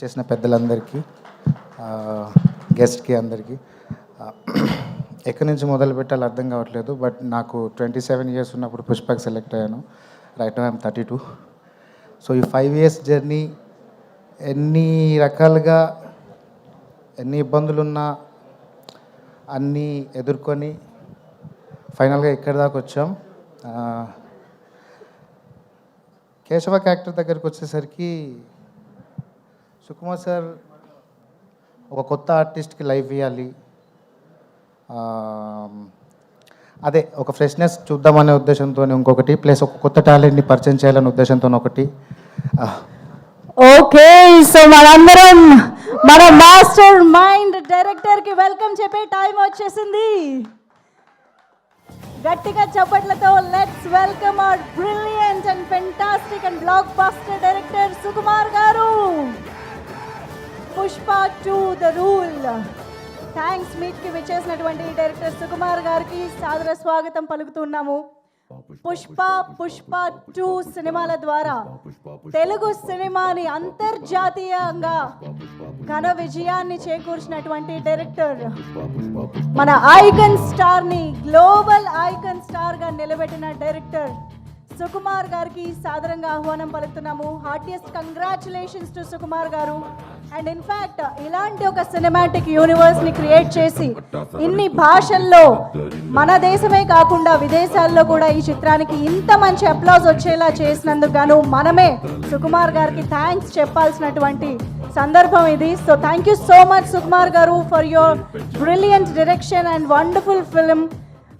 చేసిన పెద్దలందరికీ గెస్ట్కి అందరికీ. ఎక్కడి నుంచి మొదలు పెట్టాలో అర్థం కావట్లేదు బట్ నాకు ట్వంటీ సెవెన్ ఇయర్స్ ఉన్నప్పుడు పుష్పకి సెలెక్ట్ అయ్యాను. Right I'm thirty two so ఈ ఫైవ్ ఇయర్స్ జర్నీ ఎన్ని రకాలుగా ఎన్ని ఇబ్బందులున్నా అన్నీ ఎదుర్కొని ఫైనల్గా ఇక్కడి దాకా వచ్చాం? కేశవ క్యారెక్టర్ దగ్గరికి వచ్చేసరికి సుకుమార్ సార్ ఒక కొత్త ఆర్టిస్ట్కి లైఫ్ ఇవ్వాలి అదే ఒక ఫ్రెష్నెస్ చూద్దామనే ఉద్దేశంతో ఇంకొకటి ప్లస్ ఒక కొత్త టాలెంట్ని పరిచయం చేయాలనే ఉద్దేశంతో ఒకటి. ఓకే సో మనందరం మన మాస్టర్ మైండ్ డైరెక్టర్కి వెల్కమ్ చెప్పే టైం వచ్చేసింది. గట్టిగా చప్పట్లతో let's welcome our brilliant and fantastic and blockbuster director Sukumar garu. Pushpa two the rule thanks మీట్కి విచ్చేసినటువంటి డైరెక్టర్ సుకుమార్ గారికి సాదర స్వాగతం పలుకుతున్నాము. పుష్ప పుష్ప టూ సినిమాల ద్వారా తెలుగు సినిమాని అంతర్జాతీయంగా ఘన విజయాన్ని చేకూర్చినటువంటి డైరెక్టర్ మన ఐకన్ స్టార్ని గ్లోబల్ ఐకన్ స్టార్గా నిలబెట్టిన డైరెక్టర్ సుకుమార్ గారికి సాదరంగా ఆహ్వానం పలుకుతున్నాము. Heartiest congratulations to Sukumar garu. And in fact ఇలాంటి ఒక సినిమాటిక్ యూనివర్స్ని క్రియేట్ చేసి ఇన్ని భాషల్లో మన దేశమే కాకుండా విదేశాల్లో కూడా ఈ చిత్రానికి ఇంత మంచి అప్లాజ్ వచ్చేలా చేసినందుకు గాను మనమే సుకుమార్ గారికి థ్యాంక్స్ చెప్పాల్సినటువంటి సందర్భం ఇది. So thank you so much Sukumar garu for your brilliant direction and wonderful film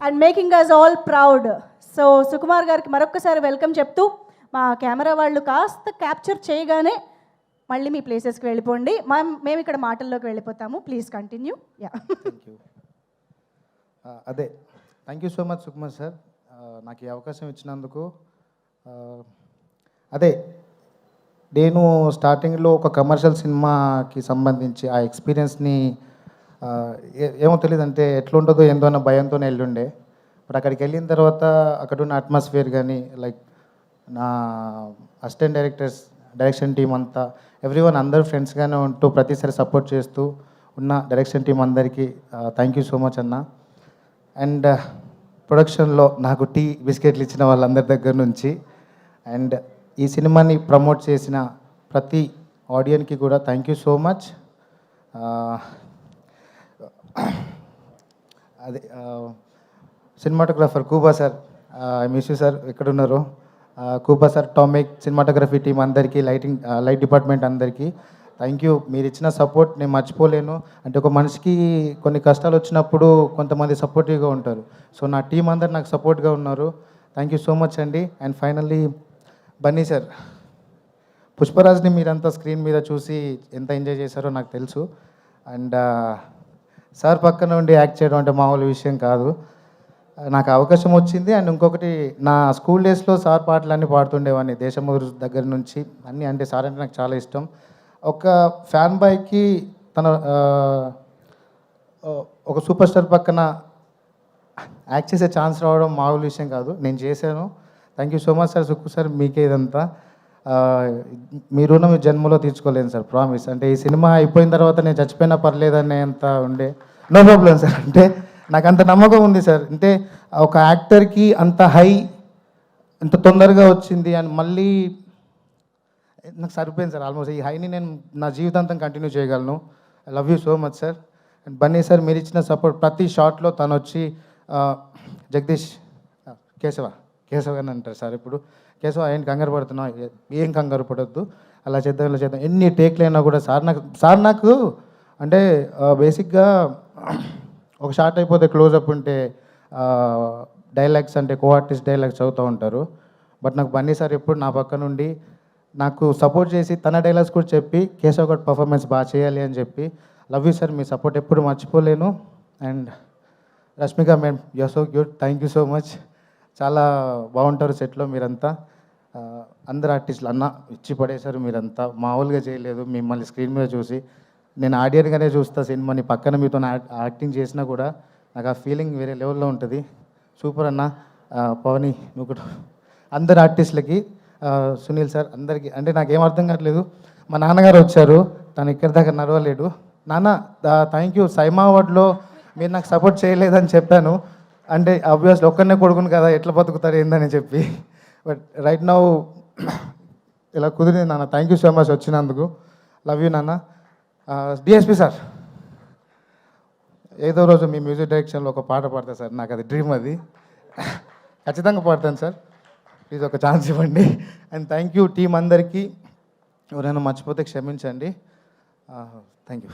and making us all proud so Sukumar గారికి మరొకసారి వెల్కమ్ చెప్తూ మా కెమెరా వాళ్ళు కాస్త క్యాప్చర్ చేయగానే మళ్ళీ మీ ప్లేసెస్కి వెళ్ళిపోండి. మా మేము ఇక్కడ మాటల్లోకి వెళ్ళిపోతాము. Please continue. Yeah. Thank you అదే. Thank you so much Sukumar sir నాకు ఈ అవకాశం ఇచ్చినందుకు. అదే. నేను స్టార్టింగ్లో ఒక కమర్షియల్ సినిమాకి సంబంధించి ఆ ఎక్స్పీరియన్స్ని ఏ- ఏమో తెలియదు అంటే ఎట్లుంటుందో ఏందో అన్న భయంతోనే వెళ్ళుండే బట్ అక్కడికి వెళ్ళిన తర్వాత అక్కడ ఉన్న అట్మాస్ఫియర్ కానీ లైక్ నా అసిస్టెంట్ డైరెక్టర్స్ డైరెక్షన్ టీం అంతా ఎవ్రీ వన్ అందరూ ఫ్రెండ్స్గానే ఉంటూ ప్రతిసారి సపోర్ట్ చేస్తూ ఉన్న డైరెక్షన్ టీం అందరికీ థ్యాంక్ యూ సో మచ్ అన్న. అండ్ ప్రొడక్షన్లో నాకు టీ బిస్కెట్లు ఇచ్చిన వాళ్ళందరి దగ్గర నుంచి అండ్ ఈ సినిమాని ప్రమోట్ చేసిన ప్రతి ఆడియన్కి కూడా థ్యాంక్ యూ సో మచ్ అదే cinematographer Kuba sir I miss you sir ఎక్కడున్నారు? ఆ, అటామిక్ సార్ సినిమాటోగ్రఫీ టీం అందరికీ లైటింగ్ లైట్ డిపార్ట్మెంట్ అందరికీ థ్యాంక్ యూ మీరు ఇచ్చిన సపోర్ట్ నేను మర్చిపోలేను. అంటే ఒక మనిషికి కొన్ని కష్టాలు వచ్చినప్పుడు కొంతమంది సపోర్టివ్గా ఉంటారు. సో నా టీం అందరు నాకు సపోర్ట్గా ఉన్నారు. థ్యాంక్ యూ సో మచ్ అండి. అండ్ ఫైనల్లీ బన్నీ సార్ పుష్పరాజ్ని మీరంతా స్క్రీన్ మీద చూసి ఎంత ఎంజాయ్ చేశారో నాకు తెలుసు. అండ్ సార్ పక్కన ఉండి యాక్ట్ చేయడం అంటే మామూలు విషయం కాదు. నాకు అవకాశం వచ్చింది. అండ్ ఇంకొకటి నా స్కూల్ డేస్లో సార్ పాటలన్నీ పాడుతుండేవాడిని దేశమూరు దగ్గర నుంచి. అన్నీ అంటే సార్ అంటే నాకు చాలా ఇష్టం. ఒక ఫ్యాన్ బాయ్కి తన ఒక సూపర్ స్టార్ పక్కన యాక్ట్ చేసే ఛాన్స్ రావడం మామూలు విషయం కాదు. నేను చేశాను. Thank you so much sir Sukku sir మీకే ఇదంతా. ఆ, మీ రుణం జన్మలో తీర్చుకోలేను సార్ ప్రామిస్. అంటే ఈ సినిమా అయిపోయిన తర్వాత నేను చచ్చిపోయినా పర్లేదనే అంత ఉండే నో ప్రాబ్లం సార్. అంటే నాకు అంత నమ్మకం ఉంది సార్. అంటే ఒక యాక్టర్కి అంత హై ఇంత తొందరగా వచ్చింది అని మళ్ళీ నాకు సరిపోయింది సార్ ఆల్మోస్ట్. ఈ హైని నేను నా జీవితాంతం కంటిన్యూ చేయగలను. I love you so much sir. And Bunny sir మీరు ఇచ్చిన సపోర్ట్ ప్రతి షాట్లో తను వచ్చి జగదీష్ కేశవ కేశవ అని అంటారు సార్ ఇప్పుడు. కేశవ ఏం కంగారు పడుతున్నావు? ఏం కంగారు పడద్దు. అలా చేద్దాం ఇలా చేద్దాం. ఎన్ని టేక్లు అయినా కూడా సార్ నాకు సార్ నాకు అంటే బేసిక్గా ఒక షార్ట్ అయిపోతే క్లోజప్ ఉంటే డైలాగ్స్ అంటే కో ఆర్టిస్ట్ డైలాగ్స్ చదువుతూ ఉంటారు. బట్ నాకు బన్నీ సార్ ఎప్పుడు నా పక్క నుండి నాకు సపోర్ట్ చేసి తన డైలాగ్స్ కూడా చెప్పి కేశవ్ గడ్ పర్ఫార్మెన్స్ బాగా చేయాలి అని చెప్పి లవ్ యూ సార్ మీ సపోర్ట్ ఎప్పుడు మర్చిపోలేను. And Rashmika madam you so cute thank you so much చాలా బాగుంటారు సెట్లో మీరంతా. అందరు ఆర్టిస్టులు అన్న ఇచ్చి పడేశారు మీరంతా. మామూలుగా చేయలేదు మిమ్మల్ని స్క్రీన్ మీద చూసి నేను ఆడియన్గానే చూస్తా సినిమాని. పక్కన మీతో యాక్టింగ్ చేసినా కూడా నాకు ఆ ఫీలింగ్ వేరే లెవెల్లో ఉంటుంది. సూపర్ అన్న. పవని నువ్వు కూడా అందరు ఆర్టిస్టులకి సునీల్ సార్ అందరికీ అంటే నాకేం అర్థం కావట్లేదు. మా నాన్నగారు వచ్చారు. తను ఇక్కడి దాకా నడవలేడు. నాన్న థ్యాంక్ యూ సైమా అవార్డులో మీరు నాకు సపోర్ట్ చేయలేదని చెప్పాను. అంటే ఆబ్వియస్లీ ఒక్కరినే కొడుకును కదా ఎట్లా బతుకుతారు ఏందని చెప్పి. బట్ రైట్ నౌ ఇలా కుదిరింది నాన్న. థ్యాంక్ యూ సో మచ్ వచ్చినందుకు. లవ్ యూ నాన్న. DSP sir. ఏదో రోజు మీ మ్యూజిక్ డైరెక్షన్లో ఒక పాట పాడతా సార్ నాకు అది డ్రీమ్ అది. ఖచ్చితంగా పాడతాను సార్. ప్లీజ్ ఒక ఛాన్స్ ఇవ్వండి. అండ్ థ్యాంక్ యూ టీం అందరికీ. ఎవరైనా మర్చిపోతే క్షమించండి. Thank you